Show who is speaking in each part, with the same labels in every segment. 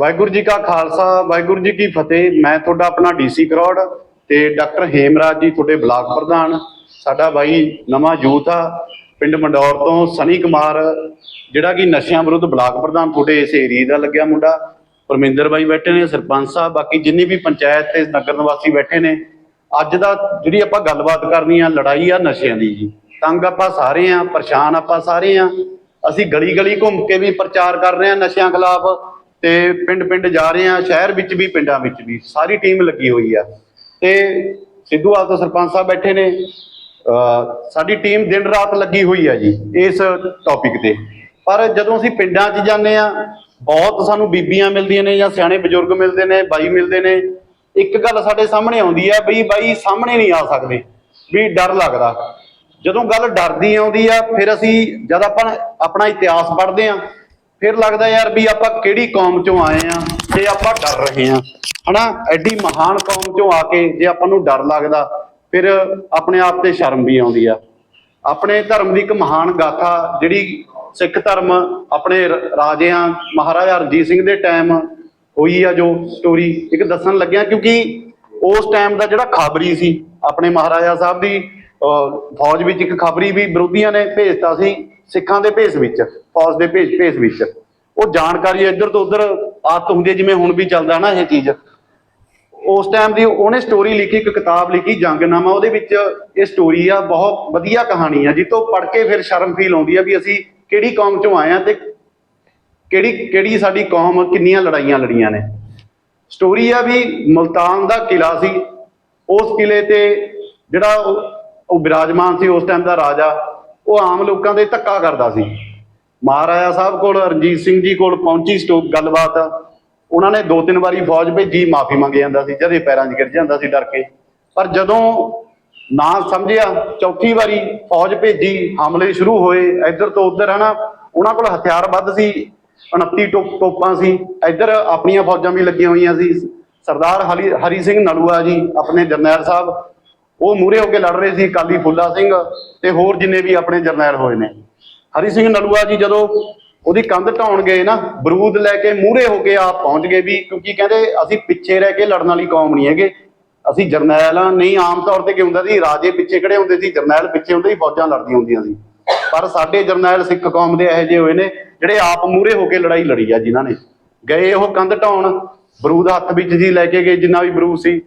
Speaker 1: ਵਾਹਿਗੁਰੂ ਜੀ ਕਾ ਖਾਲਸਾ, ਵਾਹਿਗੁਰੂ ਜੀ ਕੀ ਫਤਿਹ। ਮੈਂ ਤੁਹਾਡਾ ਆਪਣਾ ਡੀਸੀ ਕਰੋੜ ਤੇ ਡਾਕਟਰ ਹੇਮਰਾਜ ਜੀ ਤੁਹਾਡੇ ਬਲਾਕ ਪ੍ਰਧਾਨ। ਸਾਡਾ ਬਾਈ ਨਵਾਂ ਯੂਥ ਆ, ਪਿੰਡ ਮੰਡੌਰ ਤੋਂ ਸਨੀ ਕੁਮਾਰ, ਜਿਹੜਾ ਕਿ ਨਸ਼ਿਆਂ ਵਿਰੁੱਧ ਬਲਾਕ ਪ੍ਰਧਾਨ ਤੁਹਾਡੇ ਇਸ ਏਰੀਏ ਦਾ ਲੱਗਿਆ ਮੁੰਡਾ। ਪਰਮਿੰਦਰ ਬਾਈ ਬੈਠੇ ਨੇ, ਸਰਪੰਚ ਸਾਹਿਬ, ਬਾਕੀ ਜਿੰਨੀ ਵੀ ਪੰਚਾਇਤ ਤੇ ਨਗਰ ਨਿਵਾਸੀ ਬੈਠੇ ਨੇ, ਅੱਜ ਦਾ ਜਿਹੜੀ ਆਪਾਂ ਗੱਲਬਾਤ ਕਰਨੀ ਆ, ਲੜਾਈ ਆ ਨਸ਼ਿਆਂ ਦੀ ਜੀ। ਤੰਗ ਆਪਾਂ ਸਾਰੇ ਆ, ਪਰੇਸ਼ਾਨ ਆਪਾਂ ਸਾਰੇ ਆ। ਅਸੀਂ ਗਲੀ ਗਲੀ ਘੁੰਮ ਕੇ ਵੀ ਪ੍ਰਚਾਰ ਕਰ ਰਹੇ ਆ ਨਸ਼ਿਆਂ ਖਿਲਾਫ। ਤੇ ਪਿੰਡ ਪਿੰਡ ਜਾ ਰਹੇ ਆ ਸ਼ਹਿਰ ਵਿੱਚ ਵੀ, ਪਿੰਡਾਂ ਵਿੱਚ ਵੀ। ਸਾਰੀ ਟੀਮ ਲੱਗੀ ਹੋਈ ਆ। ਤੇ ਸਿੱਧੂਵਾਲ ਤੋਂ ਸਰਪੰਚ ਸਾਹਿਬ ਬੈਠੇ ਨੇ। ਸਾਡੀ ਟੀਮ ਦਿਨ ਰਾਤ ਲੱਗੀ ਹੋਈ ਆ ਜੀ, ਇਸ ਟੌਪਿਕ ਤੇ। ਪਰ ਜਦੋਂ ਅਸੀਂ ਪਿੰਡਾਂ 'ਚ ਜਾਂਦੇ ਆ ਬਹੁਤ ਸਾਨੂੰ ਬੀਬੀਆਂ ਮਿਲਦੀਆਂ ਨੇ ਜਾਂ ਸਿਆਣੇ ਬਜ਼ੁਰਗ ਮਿਲਦੇ ਨੇ, ਬਾਈ ਮਿਲਦੇ ਨੇ। ਇੱਕ ਗੱਲ ਸਾਡੇ ਸਾਹਮਣੇ ਆਉਂਦੀ ਆ ਬਈ ਬਾਈ ਸਾਹਮਣੇ ਨਹੀਂ ਆ ਸਕਦੇ, ਵੀ ਡਰ ਲੱਗਦਾ। ਜਦੋਂ ਗੱਲ ਡਰਦੀ ਆਉਂਦੀ ਆ, ਫਿਰ ਅਸੀਂ ਜਦ ਆਪਾਂ ਆਪਣਾ ਇਤਿਹਾਸ ਪੜ੍ਹਦੇ ਆ ਫਿਰ ਲੱਗਦਾ ਯਾਰ ਵੀ ਆਪਾਂ ਕਿਹੜੀ ਕੌਮ ਚੋਂ ਆਏ ਆ, ਜੇ ਆਪਾਂ ਡਰ ਰਹੇ ਆ। ਹਨਾ? ਐਡੀ ਮਹਾਨ ਕੌਮ ਚੋਂ ਆ ਕੇ ਜੇ ਆਪਾਂ ਨੂੰ ਡਰ ਲੱਗਦਾ, ਫਿਰ ਆਪਣੇ ਆਪ ਤੇ ਸ਼ਰਮ ਵੀ ਆਉਂਦੀ ਆ। ਆਪਣੇ ਧਰਮ ਦੀ ਇੱਕ ਮਹਾਨ ਗਾਥਾ, ਜਿਹੜੀ ਸਿੱਖ ਧਰਮ ਆਪਣੇ ਰਾਜਿਆਂ ਮਹਾਰਾਜਾ ਰਣਜੀਤ ਸਿੰਘ ਦੇ ਟਾਈਮ ਹੋਈ ਆ ਜੋ ਸਟੋਰੀ ਇੱਕ ਦੱਸਣ ਲੱਗਿਆ ਕਿਉਂਕਿ ਉਸ ਟਾਈਮ ਦਾ ਜਿਹੜਾ ਖਾਬਰੀ ਸੀ, ਆਪਣੇ ਮਹਾਰਾਜਾ ਸਾਹਿਬ ਦੀ ਫੌਜ ਵਿੱਚ ਇੱਕ ਖਬਰੀ ਵੀ ਵਿਰੋਧੀਆਂ ਨੇ ਭੇਜਤਾ ਸੀ, ਸਿੱਖਾਂ ਦੇ ਭੇਸ ਵਿੱਚ, ਫੌਜ ਦੇ ਭੇਸ ਭੇਸ ਵਿੱਚ। ਉਹ ਜਾਣਕਾਰੀ ਇੱਧਰ ਤੋਂ ਉੱਧਰ ਆਦਤ ਹੁੰਦੀ ਹੈ, ਜਿਵੇਂ ਹੁਣ ਵੀ ਚੱਲਦਾ ਨਾ ਇਹ ਚੀਜ਼। ਉਸ ਟਾਈਮ ਦੀ ਉਹਨੇ ਸਟੋਰੀ ਲਿਖੀ, ਇੱਕ ਕਿਤਾਬ ਲਿਖੀ, ਜੰਗਨਾਮਾ, ਉਹਦੇ ਵਿੱਚ ਇਹ ਸਟੋਰੀ ਆ, ਬਹੁਤ ਵਧੀਆ ਕਹਾਣੀ ਆ ਜਿੱਤੋਂ ਪੜ੍ਹ ਕੇ ਫਿਰ ਸ਼ਰਮ ਫੀਲ ਆਉਂਦੀ ਆ ਵੀ ਅਸੀਂ ਕਿਹੜੀ ਕੌਮ ਚੋਂ ਆਏ ਆ ਤੇ ਕਿਹੜੀ ਕਿਹੜੀ ਸਾਡੀ ਕੌਮ, ਕਿੰਨੀਆਂ ਲੜਾਈਆਂ ਲੜੀਆਂ ਨੇ। ਸਟੋਰੀ ਆ ਵੀ ਮੁਲਤਾਨ ਦਾ ਕਿਲਾ ਸੀ। ਉਸ ਕਿਲੇ ਤੇ ਜਿਹੜਾ ਉਹ ਉਹ ਬਿਰਾਜਮਾਨ ਸੀ ਉਸ ਟਾਈਮ ਦਾ ਰਾਜਾ, ਉਹ ਆਮ ਲੋਕਾਂ ਦੇ ਧੱਕਾ ਕਰਦਾ ਸੀ। ਮਹਾਰਾਜਾ ਸਾਹਿਬ ਕੋਲ, ਰਣਜੀਤ ਸਿੰਘ ਜੀ ਕੋਲ ਪਹੁੰਚੀ ਸਟੋ ਗੱਲਬਾਤ। ਉਹਨਾਂ ਨੇ ਦੋ ਤਿੰਨ ਵਾਰੀ ਫੌਜ ਭੇਜੀ, ਮਾਫੀ ਮੰਗ ਜਾਂਦਾ ਸੀ, ਜਦੇ ਪੈਰਾਂ 'ਚ ਗਿਰ ਜਾਂਦਾ ਸੀ ਡਰ ਕੇ। ਪਰ ਜਦੋਂ ਨਾ ਸਮਝਿਆ, ਚੌਥੀ ਵਾਰੀ ਫੌਜ ਭੇਜੀ, ਹਮਲੇ ਸ਼ੁਰੂ ਹੋਏ, ਇੱਧਰ ਤੋਂ ਉੱਧਰ ਹਨਾ, ਉਹਨਾਂ ਕੋਲ ਹਥਿਆਰ ਵੱਧ ਸੀ 29 ਟੋ- ਤੋਪਾਂ ਸੀ। ਇੱਧਰ ਆਪਣੀਆਂ ਫੌਜਾਂ ਵੀ ਲੱਗੀਆਂ ਹੋਈਆਂ ਸੀ। ਸਰਦਾਰ ਹਰੀ ਹਰੀ ਸਿੰਘ ਨਲੂਆ ਜੀ, ਆਪਣੇ ਜਰਨੈਲ ਸਾਹਿਬ ਉਹ ਮੂਰੇ ਹੋ ਕੇ ਲੜ ਰਹੇ ਸੀ ਕਾਲੀ ਫੁੱਲਾ ਸਿੰਘ ਤੇ ਹੋਰ ਜਿੰਨੇ ਵੀ ਆਪਣੇ ਜਰਨੈਲ ਹੋਏ ਨੇ। ਹਰੀ ਸਿੰਘ ਨਲੂਆ ਜੀ ਜਦੋਂ ਉਹਦੀ ਕੰਧ ਢਾਉਣ ਗਏ ਨਾ, ਬਰੂਦ ਲੈ ਕੇ ਮੂਰੇ ਹੋ ਕੇ ਆਪ ਪਹੁੰਚ ਗਏ ਵੀ ਕਿਉਂਕਿ ਕਹਿੰਦੇ ਅਸੀਂ ਪਿੱਛੇ ਰਹਿ ਕੇ ਲੜਨ ਵਾਲੀ ਕੌਮ ਨਹੀਂ ਹੈਗੇ। ਅਸੀਂ ਜਰਨੈਲ ਆ, ਨਹੀਂ ਆਮ ਤੌਰ ਤੇ ਕੀ ਹੁੰਦਾ ਸੀ, ਰਾਜੇ ਪਿੱਛੇ ਖੜੇ ਹੁੰਦੇ ਸੀ, ਜਰਨੈਲ ਪਿੱਛੇ ਹੁੰਦੇ ਸੀ, ਫੌਜਾਂ ਲੜਦੀਆਂ ਹੁੰਦੀਆਂ ਸੀ। ਪਰ ਸਾਡੇ ਜਰਨੈਲ ਸਿੱਖ ਕੌਮ ਦੇ ਇਹੋ ਜਿਹੇ ਹੋਏ ਨੇ, ਜਿਹੜੇ ਆਪ ਮੂਰੇ ਹੋ ਕੇ ਲੜਾਈ ਲੜੀ ਆ ਜਿਨ੍ਹਾਂ ਨੇ। ਗਏ ਉਹ ਕੰਧ ਢਾਉਣ, ਬਰੂਦ ਹੱਥ ਵਿੱਚ ਜੀ ਲੈ ਕੇ ਗਏ, ਜਿੰਨਾ ਵੀ ਬਰੂਦ ਸੀ।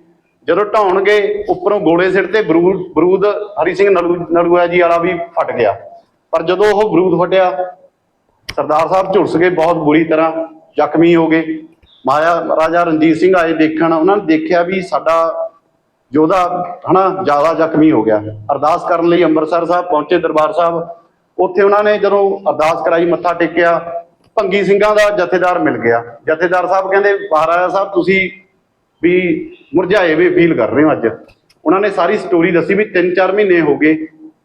Speaker 1: ਜਦੋਂ ਢਾਉਣ ਉੱਪਰੋਂ ਗੋਲੇ ਸਿੱਟ ਤੇ ਬਰੂਦ ਬਰੂਦ ਹਰੀ ਸਿੰਘ ਨਲੂ, ਨਲੂਆ ਜੀ ਵਾਲਾ ਵੀ ਫਟ ਗਿਆ। ਪਰ ਜਦੋਂ ਉਹ ਬਰੂਦ ਫਟਿਆ, ਸਰਦਾਰ ਸਾਹਿਬ ਝੁਲਸ ਗਏ ਬਹੁਤ ਬੁਰੀ ਤਰ੍ਹਾਂ, ਜ਼ਖਮੀ ਹੋ ਗਏ। ਮਾਇਆ, ਰਾਜਾ ਰਣਜੀਤ ਸਿੰਘ ਆਏ ਦੇਖਣ, ਉਹਨਾਂ ਨੇ ਦੇਖਿਆ ਵੀ ਸਾਡਾ ਯੋਧਾ ਹਨਾ, ਜ਼ਿਆਦਾ ਜ਼ਖਮੀ ਹੋ ਗਿਆ। ਅਰਦਾਸ ਕਰਨ ਲਈ ਅੰਮ੍ਰਿਤਸਰ ਸਾਹਿਬ ਪਹੁੰਚੇ ਦਰਬਾਰ ਸਾਹਿਬ। ਉੱਥੇ ਉਹਨਾਂ ਨੇ ਜਦੋਂ ਅਰਦਾਸ ਕਰਾਈ, ਮੱਥਾ ਟੇਕਿਆ, ਭੰਗੀ ਸਿੰਘਾਂ ਦਾ ਜਥੇਦਾਰ ਮਿਲ ਗਿਆ। ਜਥੇਦਾਰ ਸਾਹਿਬ ਕਹਿੰਦੇ, ਮਹਾਰਾਜਾ ਸਾਹਿਬ, ਤੁਸੀਂ ਵੀ ਮੁਰਝਾਏ ਵੀ ਫੀਲ ਕਰ ਰਹੇ ਹੋ ਅੱਜ। ਉਹਨਾਂ ਨੇ ਸਾਰੀ ਸਟੋਰੀ ਦੱਸੀ ਵੀ 3-4 ਮਹੀਨੇ ਹੋ ਗਏ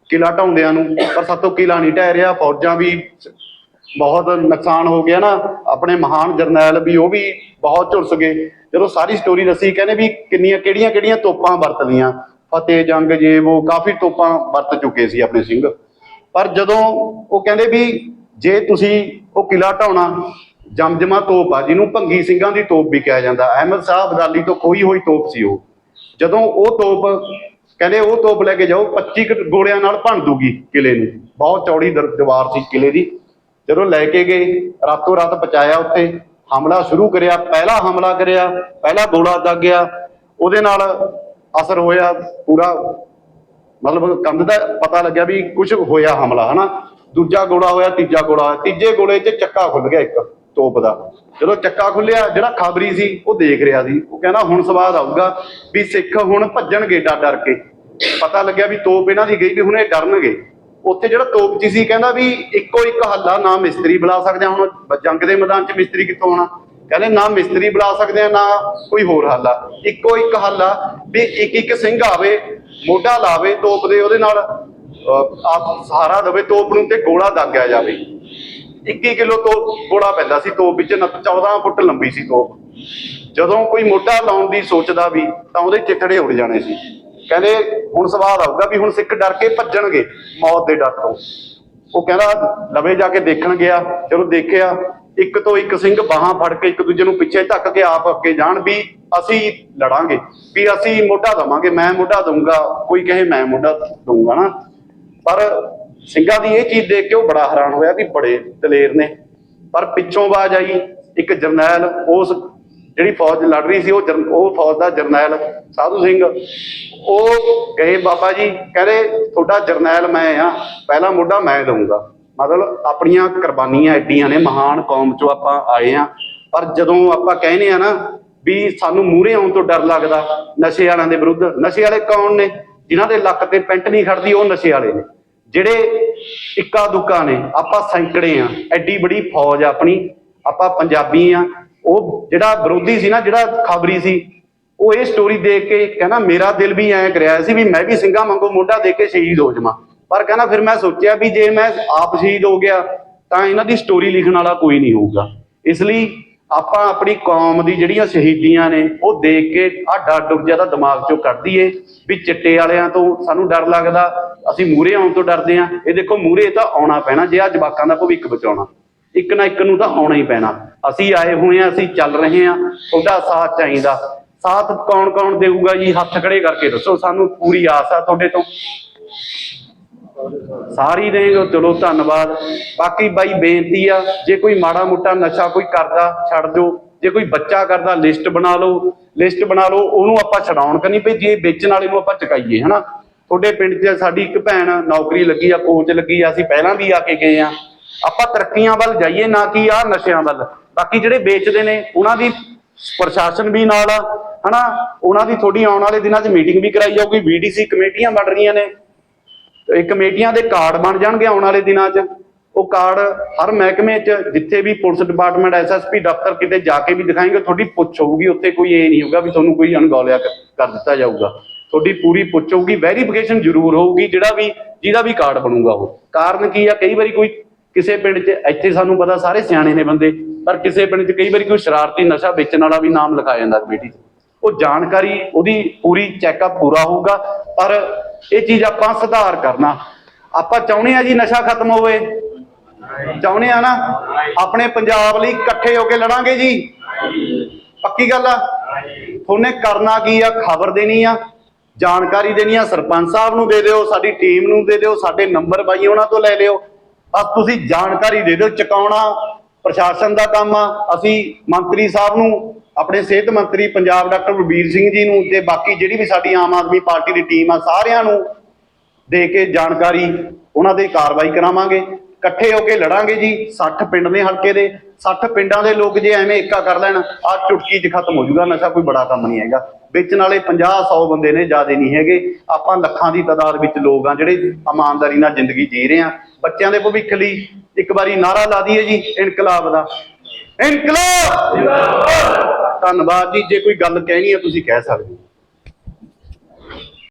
Speaker 1: ਕਿਲਾ ਢਾਉਂਦਿਆਂ ਨੂੰ, ਪਰ ਸਾਤੋਂ ਕਿਲਾ ਨਹੀਂ ਢਹਿ ਰਿਹਾ, ਫੌਜਾਂ ਵੀ ਬਹੁਤ ਨੁਕਸਾਨ ਹੋ ਗਿਆ ਨਾ, ਆਪਣੇ ਮਹਾਨ ਜਰਨੈਲ ਵੀ ਉਹ ਵੀ ਬਹੁਤ ਝੁਲਸ ਗਏ। ਜਦੋਂ ਸਾਰੀ ਸਟੋਰੀ ਦੱਸੀ, ਕਹਿੰਦੇ ਵੀ ਕਿੰਨੀਆਂ, ਕਿਹੜੀਆਂ ਕਿਹੜੀਆਂ ਤੋਪਾਂ ਵਰਤ ਲਈਆਂ? ਫਤਿਹ ਜੰਗ ਜੇ ਉਹ ਕਾਫੀ ਤੋਪਾਂ ਵਰਤ ਚੁੱਕੇ ਸੀ ਆਪਣੇ ਸਿੰਘ। ਪਰ ਜਦੋਂ ਉਹ ਕਹਿੰਦੇ ਵੀ ਜੇ ਤੁਸੀਂ ਉਹ ਕਿਲਾ ਢਾਉਣਾ ਜਮਜਮਾ ਤੋਪ ਆ, ਜਿਹਨੂੰ ਭੰਗੀ ਸਿੰਘਾਂ ਦੀ ਤੋਪ ਵੀ ਕਿਹਾ ਜਾਂਦਾ। ਅਹਿਮਦ ਸ਼ਾਹ ਅਬਦਾਲੀ ਤੋਂ ਖੋਈ ਹੋਈ ਤੋਪ ਸੀ ਉਹ। ਜਦੋਂ ਉਹ ਤੋਪ, ਕਹਿੰਦੇ ਉਹ ਤੋਪ ਲੈ ਕੇ ਜਾਓ 25 ਕੁ ਗੋਲਿਆਂ ਨਾਲ ਭੰਨ ਦੂਗੀ ਕਿਲੇ ਨੂੰ। ਬਹੁਤ ਚੌੜੀ ਦਰ- ਦੀਵਾਰ ਸੀ ਕਿਲੇ ਦੀ। ਜਦੋਂ ਲੈ ਕੇ ਗਏ, ਰਾਤੋਂ ਰਾਤ ਪਹੁੰਚਾਇਆ ਉੱਥੇ। ਹਮਲਾ ਸ਼ੁਰੂ ਕਰਿਆ, ਪਹਿਲਾ ਹਮਲਾ ਕਰਿਆ, ਪਹਿਲਾ ਗੋਲਾ ਦਾਗਿਆ। ਉਹਦੇ ਨਾਲ ਅਸਰ ਹੋਇਆ ਪੂਰਾ, ਮਤਲਬ ਕੰਧ ਦਾ ਪਤਾ ਲੱਗਿਆ ਵੀ ਕੁਝ ਹੋਇਆ ਹਮਲਾ, ਹਨਾ। ਦੂਜਾ ਗੋਲਾ ਹੋਇਆ, ਤੀਜਾ ਗੋਲਾ ਹੋਇਆ। ਤੀਜੇ ਗੋਲੇ 'ਚ ਚੱਕਾ ਖੁੱਲ ਗਿਆ ਇੱਕ। ਤੋਪ ਦਾ ਜਦੋਂ ਚੱਕਾ ਖੁੱਲਿਆ, ਜਿਹੜਾ ਖਬਰੀ ਸੀ, ਉਹ ਦੇਖ ਰਿਹਾ ਸੀ। ਉਹ ਕਹਿੰਦਾ, ਹੁਣ ਸਵਾਦ ਆਊਗਾ ਵੀ ਸਿੱਖ ਹੁਣ ਭੱਜਣਗੇ ਡਰ ਡਰ ਕੇ। ਪਤਾ ਲੱਗਿਆ ਵੀ ਤੋਪ ਇਹਨਾਂ ਦੀ ਗਈ ਵੀ ਹੁਣ ਇਹ ਡਰਨਗੇ। ਉੱਥੇ ਜਿਹੜਾ ਤੋਪ ਚ ਸੀ, ਕਹਿੰਦਾ ਵੀ ਇੱਕੋ ਇੱਕ ਹੱਲਾ ਨਾ ਮਿਸਤਰੀ ਬੁਲਾ ਸਕਦੇ ਆ। ਹੁਣ ਜੰਗ ਦੇ ਮੈਦਾਨ 'ਚ ਮਿਸਤਰੀ ਕਿੱਥੋਂ ਆਉਣਾ? ਕਹਿੰਦੇ, ਨਾ ਮਿਸਤਰੀ ਬੁਲਾ ਸਕਦੇ ਆ, ਨਾ ਕੋਈ ਹੋਰ ਹੱਲ। ਆ ਇੱਕੋ ਇੱਕ ਹੱਲ ਆ ਵੀ ਇੱਕ ਇੱਕ ਸਿੰਘ ਆਵੇ, ਮੋਢਾ ਲਾਵੇ ਤੋਪ ਦੇ, ਉਹਦੇ ਨਾਲ ਆਪ ਸਹਾਰਾ ਦੇਵੇ ਤੋਪ ਨੂੰ ਤੇ ਗੋਲਾ ਦਾਗਿਆ ਜਾਵੇ। 21 ਕਿਲੋ ਤੋਂ ਗੋਲਾ ਪੈਂਦਾ ਸੀ, ਤੋਪ ਵਿੱਚ 14 ਫੁੱਟ ਲੰਬੀ ਸੀ ਤੋਪ। ਜਦੋਂ ਕੋਈ ਮੋਢਾ ਲਾਉਣ ਦੀ ਸੋਚਦਾ ਵੀ, ਤਾਂ ਉਹਦੇ ਚਿੱਥੜੇ ਉੱਡ ਜਾਣੇ ਸੀ। ਕਹਿੰਦੇ, ਹੁਣ ਸਵਾਲ ਆਊਗਾ ਵੀ ਹੁਣ ਸਿੱਖ ਡਰ ਕੇ ਭੱਜਣਗੇ ਮੌਤ ਦੇ ਡਰ ਤੋਂ। ਉਹ ਕਹਿੰਦਾ, ਲਵੇ ਜਾ ਕੇ ਦੇਖਣ ਗਿਆ, ਚਲੋ ਦੇਖਿਆ, ਇੱਕ ਤੋਂ ਇੱਕ ਸਿੰਘ ਬਾਹਾਂ ਫੜ ਕੇ ਇੱਕ ਦੂਜੇ ਨੂੰ ਪਿੱਛੇ ਧੱਕ ਕੇ ਆਪ ਅੱਗੇ ਜਾਣ ਵੀ ਅਸੀਂ ਲੜਾਂਗੇ, ਵੀ ਅਸੀਂ ਮੋਢਾ ਦਵਾਂਗੇ, ਮੈਂ ਮੋਢਾ ਦਊਂਗਾ, ਕੋਈ ਕਹੇ ਮੈਂ ਮੋਢਾ ਦਊਂਗਾ ਨਾ। ਪਰ ਸਿੰਘਾਂ ਦੀ ਇਹ ਚੀਜ਼ ਦੇਖ ਕੇ ਉਹ ਬੜਾ ਹੈਰਾਨ ਹੋਇਆ ਵੀ ਬੜੇ ਦਲੇਰ ਨੇ। ਪਰ ਪਿੱਛੋਂ ਆਵਾਜ਼ ਆਈ, ਇੱਕ ਜਰਨੈਲ, ਉਸ ਜਿਹੜੀ ਫੌਜ ਲੜ ਰਹੀ ਸੀ, ਉਹ ਜਰ- ਉਹ ਫੌਜ ਦਾ ਜਰਨੈਲ ਸਾਧੂ ਸਿੰਘ। ਉਹ ਕਹੇ, ਬਾਬਾ ਜੀ, ਕਹਿੰਦੇ, ਤੁਹਾਡਾ ਜਰਨੈਲ ਮੈਂ ਆ, ਪਹਿਲਾ ਮੋਢਾ ਮੈਂ ਦਊਂਗਾ। ਮਤਲਬ ਆਪਣੀਆਂ ਕੁਰਬਾਨੀਆਂ ਐਡੀਆਂ ਨੇ, ਮਹਾਨ ਕੌਮ ਚੋਂ ਆਪਾਂ ਆਏ ਆ। ਪਰ ਜਦੋਂ ਆਪਾਂ ਕਹਿੰਦੇ ਆ ਨਾ ਵੀ ਸਾਨੂੰ ਮੂਹਰੇ ਆਉਣ ਤੋਂ ਡਰ ਲੱਗਦਾ, ਨਸ਼ੇ ਵਾਲਿਆਂ ਦੇ ਵਿਰੁੱਧ, ਨਸ਼ੇ ਵਾਲੇ ਕੌਣ ਨੇ? ਜਿਨ੍ਹਾਂ ਦੇ ਲੱਕ ਤੇ ਪੈਂਟ ਨਹੀਂ ਖੜਦੀ, ਉਹ ਨਸ਼ੇ ਵਾਲੇ ਨੇ। ਜਿਹੜੇ ਇੱਕਾ ਦੁੱਕਾ ਨੇ, ਆਪਾਂ ਸੈਂਕੜੇ ਆ, ਐਡੀ ਬੜੀ ਫੌਜ ਆ ਆਪਣੀ, ਆਪਾਂ ਪੰਜਾਬੀ ਆ, ਉਹ ਜਿਹੜਾ ਵਿਰੋਧੀ ਸੀ ਨਾ, ਜਿਹੜਾ ਖਬਰੀ ਸੀ, ਉਹ ਇਹ ਸਟੋਰੀ ਦੇਖ ਕੇ ਕਹਿੰਦਾ, ਮੇਰਾ ਦਿਲ ਵੀ ਐਂ ਕਰਿਆ ਸੀ ਵੀ ਮੈਂ ਵੀ ਸਿੰਘਾਂ ਵਾਂਗੂ ਮੋਢਾ ਦੇ ਕੇ ਸ਼ਹੀਦ ਹੋ ਜਾਵਾਂ। ਪਰ ਕਹਿੰਦਾ, ਫਿਰ ਮੈਂ ਸੋਚਿਆ ਵੀ ਜੇ ਮੈਂ ਆਪ ਸ਼ਹੀਦ ਹੋ ਗਿਆ, ਤਾਂ ਇਹਨਾਂ ਦੀ ਸਟੋਰੀ ਲਿਖਣ ਵਾਲਾ ਕੋਈ ਨਹੀਂ ਹੋਊਗਾ। ਇਸ ਲਈ ਆਪਾਂ ਆਪਣੀ ਕੌਮ ਦੀ ਜਿਹੜੀਆਂ ਸ਼ਹੀਦੀਆਂ ਨੇ, ਉਹ ਦੇਖ ਕੇ ਆ ਡਰ ਡੁੱਬ ਜ਼ਿਆਦਾ ਦਿਮਾਗ ਚੋਂ ਕੱਢ ਦਈਏ ਵੀ ਚਿੱਟੇ ਵਾਲਿਆਂ ਤੋਂ ਸਾਨੂੰ ਡਰ ਲੱਗਦਾ, ਅਸੀਂ ਮੂਰੇ ਆਉਣ ਤੋਂ ਡਰਦੇ ਆ ਇਹ ਦੇਖੋ ਮੂਰੇ ਤਾਂ ਆਉਣਾ ਪੈਣਾ, ਜੇ ਆ ਜਵਾਕਾਂ ਦਾ ਭਵਿੱਖ ਬਚਾਉਣਾ। ਇੱਕ ਨਾ ਇੱਕ ਨੂੰ ਤਾਂ ਆਉਣਾ ਹੀ ਪੈਣਾ। ਅਸੀਂ ਆਏ ਹੋਏ ਆ ਅਸੀਂ ਚੱਲ ਰਹੇ ਆ ਤੁਹਾਡਾ ਸਾਥ ਚਾਹੀਦਾ। ਸਾਥ ਕੌਣ ਕੌਣ ਦੇਊਗਾ ਜੀ? ਹੱਥ ਖੜੇ ਕਰਕੇ ਦੱਸੋ ਸਾਨੂੰ, ਪੂਰੀ ਆਸ ਆ ਤੁਹਾਡੇ ਤੋਂ। ਸਾਰੀ ਦੇਂਗੇ ਚਲੋ ਧੰਨਵਾਦ। ਬਾਕੀ ਬਾਈ ਬੇਨਤੀ ਆ, ਜੇ ਕੋਈ ਮਾੜਾ ਮੋਟਾ ਨਸ਼ਾ ਕੋਈ ਕਰਦਾ, ਛੱਡ ਦਿਓ। ਜੇ ਕੋਈ ਬੱਚਾ ਕਰਦਾ, ਲਿਸਟ ਬਣਾ ਲਓ। ਲਿਸਟ ਬਣਾ ਲਓ, ਉਹਨੂੰ ਆਪਾਂ ਛਡਾਉਣ ਕਰਨੀ ਪਈ ਜੇ ਵੇਚਣ ਵਾਲੇ ਨੂੰ ਆਪਾਂ ਚਕਾਈਏ, ਹਨਾ? ਤੁਹਾਡੇ ਪਿੰਡ 'ਚ ਸਾਡੀ ਇੱਕ ਭੈਣ ਨੌਕਰੀ ਲੱਗੀ ਆ, ਕੋਚ ਲੱਗੀ ਆ, ਅਸੀਂ ਪਹਿਲਾਂ ਵੀ ਆ ਕੇ ਗਏ ਆ। ਆਪਾਂ ਤਰੱਕੀਆਂ ਵੱਲ ਜਾਈਏ, ਨਾ ਕਿ ਆ ਨਸ਼ਿਆਂ ਵੱਲ। ਬਾਕੀ ਜਿਹੜੇ ਵੇਚਦੇ ਨੇ, ਉਹਨਾਂ ਦੀ ਪ੍ਰਸ਼ਾਸਨ ਵੀ ਨਾਲ ਆ, ਹਨਾ? ਉਹਨਾਂ ਦੀ ਥੋੜੀ ਆਉਣ ਵਾਲੇ ਦਿਨਾਂ 'ਚ ਮੀਟਿੰਗ ਵੀ ਕਰਾਈ ਜਾਊਗੀ ਵੀਡੀਸੀ ਕਮੇਟੀਆਂ ਬਣ ਰਹੀਆਂ ਨੇ। ਇਹ ਕਮੇਟੀਆਂ ਦੇ ਕਾਰਡ ਬਣ ਜਾਣਗੇ ਆਉਣ ਵਾਲੇ ਦਿਨਾਂ 'ਚ। ਉਹ ਕਾਰਡ ਹਰ ਮਹਿਕਮੇ 'ਚ, ਜਿੱਥੇ ਵੀ ਪੁਲਿਸ ਡਿਪਾਰਟਮੈਂਟ ਐਸਐਸਪੀ ਦਫ਼ਤਰ ਕਿਤੇ ਜਾ ਕੇ ਵੀ ਦਿਖਾਏਗੇ, ਤੁਹਾਡੀ ਪੁੱਛ ਹੋਊਗੀ, ਉੱਥੇ ਕੋਈ ਇਹ ਨਹੀਂ ਹੋਊਗਾ ਵੀ ਤੁਹਾਨੂੰ ਕੋਈ ਅਣਗੌਲਿਆ ਕਰ ਕਰ ਦਿੱਤਾ ਜਾਊਗਾ। ਤੁਹਾਡੀ ਪੂਰੀ ਪੁੱਛ ਹੋਊਗੀ, ਵੈਰੀਫਿਕੇਸ਼ਨ ਜ਼ਰੂਰ ਹੋਊਗੀ, ਜਿਹੜਾ ਵੀ, ਜਿਹਦਾ ਵੀ ਕਾਰਡ ਬਣੂਗਾ ਉਹ। ਕਾਰਨ ਕੀ ਆ, ਕਈ ਵਾਰੀ ਕੋਈ ਕਿਸੇ ਪਿੰਡ 'ਚ, ਇੱਥੇ ਸਾਨੂੰ ਪਤਾ ਸਾਰੇ ਸਿਆਣੇ ਨੇ ਬੰਦੇ, ਪਰ ਕਿਸੇ ਪਿੰਡ 'ਚ ਕਈ ਵਾਰੀ ਕੋਈ ਸ਼ਰਾਰਤੀ ਨਸ਼ਾ ਵੇਚਣ ਵਾਲਾ ਵੀ ਨਾਮ ਲਿਖਾਇਆ ਜਾਂਦਾ ਕਮੇਟੀ 'ਚ। ਉਹ ਜਾਣਕਾਰੀ, ਉਹਦੀ ਪੂਰੀ ਚੈੱਕਅਪ ਪੂਰਾ ਹੋਊਗਾ, ਪਰ ਇਹ ਚੀਜ਼ ਆਪਾਂ ਸੁਧਾਰ ਕਰਨਾ। ਆਪਾਂ ਚਾਹੁੰਦੇ ਆ ਜੀ ਨਸ਼ਾ ਖਤਮ ਹੋਵੇ। ਚਾਹੁੰਦੇ ਆ ਨਾ ਆਪਣੇ ਪੰਜਾਬ ਲਈ ਇਕੱਠੇ ਹੋ ਕੇ ਲੜਾਂਗੇ ਜੀ। ਪੱਕੀ ਗੱਲ ਆ। ਤੁਹਾਨੇ ਕਰਨਾ ਕੀ ਆ? ਖਬਰ ਦੇਣੀ ਆ, ਜਾਣਕਾਰੀ ਦੇਣੀ ਆ। ਸਰਪੰਚ ਸਾਹਿਬ ਨੂੰ ਦੇ ਦਿਓ, ਸਾਡੀ ਟੀਮ ਨੂੰ ਦੇ ਦਿਓ, ਸਾਡੇ ਨੰਬਰ ਬਾਈ ਉਹਨਾਂ ਤੋਂ ਲੈ ਲਿਓ। ਬਸ ਤੁਸੀਂ ਜਾਣਕਾਰੀ ਦੇ ਦਿਓ, ਚੁਕਾਉਣਾ ਪ੍ਰਸ਼ਾਸਨ ਦਾ ਕੰਮ ਆ। ਅਸੀਂ ਮੰਤਰੀ ਸਾਹਿਬ ਨੂੰ ਆਪਣੇ ਸਿਹਤ ਮੰਤਰੀ ਪੰਜਾਬ ਡਾਕਟਰ ਬਲਬੀਰ ਸਿੰਘ ਜੀ ਨੂੰ ਤੇ ਬਾਕੀ ਜਿਹੜੀ ਵੀ ਸਾਡੀ ਆਮ ਆਦਮੀ ਪਾਰਟੀ ਦੀ ਟੀਮ ਆ, ਸਾਰਿਆਂ ਨੂੰ ਦੇ ਕੇ ਜਾਣਕਾਰੀ, ਉਹਨਾਂ ਦੇ ਕਾਰਵਾਈ ਕਰਾਵਾਂਗੇ। ਇਕੱਠੇ ਹੋ ਕੇ ਲੜਾਂਗੇ ਜੀ 60 ਪਿੰਡ ਨੇ ਹਲਕੇ ਦੇ 60 ਪਿੰਡਾਂ ਦੇ ਲੋਕ ਜੇ ਐਵੇਂ ਏਕਾ ਕਰ ਲੈਣ ਆ ਚੁਟਕੀ 'ਚ ਖਤਮ ਹੋ ਜਾਊਗਾ ਨਸ਼ਾ ਕੋਈ ਬੜਾ ਕੰਮ ਨਹੀਂ ਹੈਗਾ। ਵਿੱਚ ਨਾਲੇ 50 100 ਬੰਦੇ ਨੇ ਜਿਆਦੇ ਨਹੀਂ ਹੈਗੇ। ਆਪਾਂ ਲੱਖਾਂ ਦੀ ਤਾਦਾਦ ਵਿੱਚ ਲੋਕ ਆ, ਜਿਹੜੇ ਇਮਾਨਦਾਰੀ ਨਾਲ ਜ਼ਿੰਦਗੀ ਜੀ ਰਹੇ ਆ। ਬੱਚਿਆਂ ਦੇ ਭਵਿੱਖ ਲਈ ਇੱਕ ਵਾਰੀ ਨਾਰਾ ਲਾ ਦਈਏ ਜੀ, ਇਨਕਲਾਬ ਦਾ। ਇਨਕਲਾਬ! ਧੰਨਵਾਦ ਜੀ ਜੇ ਕੋਈ ਗੱਲ ਕਹਿਣੀ ਹੈ ਤੁਸੀਂ ਕਹਿ ਸਕਦੇ ਹੋ।